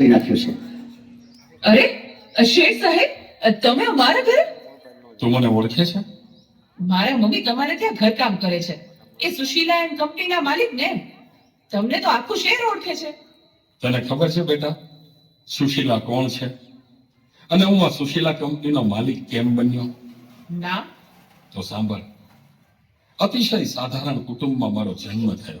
કરી નાખ્યું છે. અરે શેઠ સાહેબ તમે અમારા ઘરે? તું મને ઓળખે છે? મારા મમ્મી તમારે ત્યાં ઘરકામ કરે છે. એ સુશીલા એન્ડ કંપનીના માલિક ને? તમને તો આખું શહેર ઓળખે છે. તને ખબર છે બેટા સુશીલા કોણ છે? અને હું આ સુશીલા કંપનીનો માલિક કેમ બન્યો? ના. તો સાંભળ. અતિશય સાધારણ કુટુંબમાં મારો જન્મ થયો.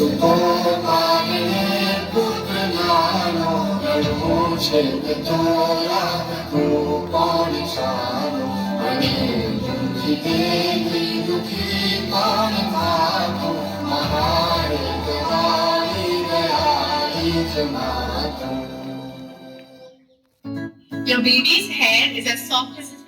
Your baby's hair is as soft as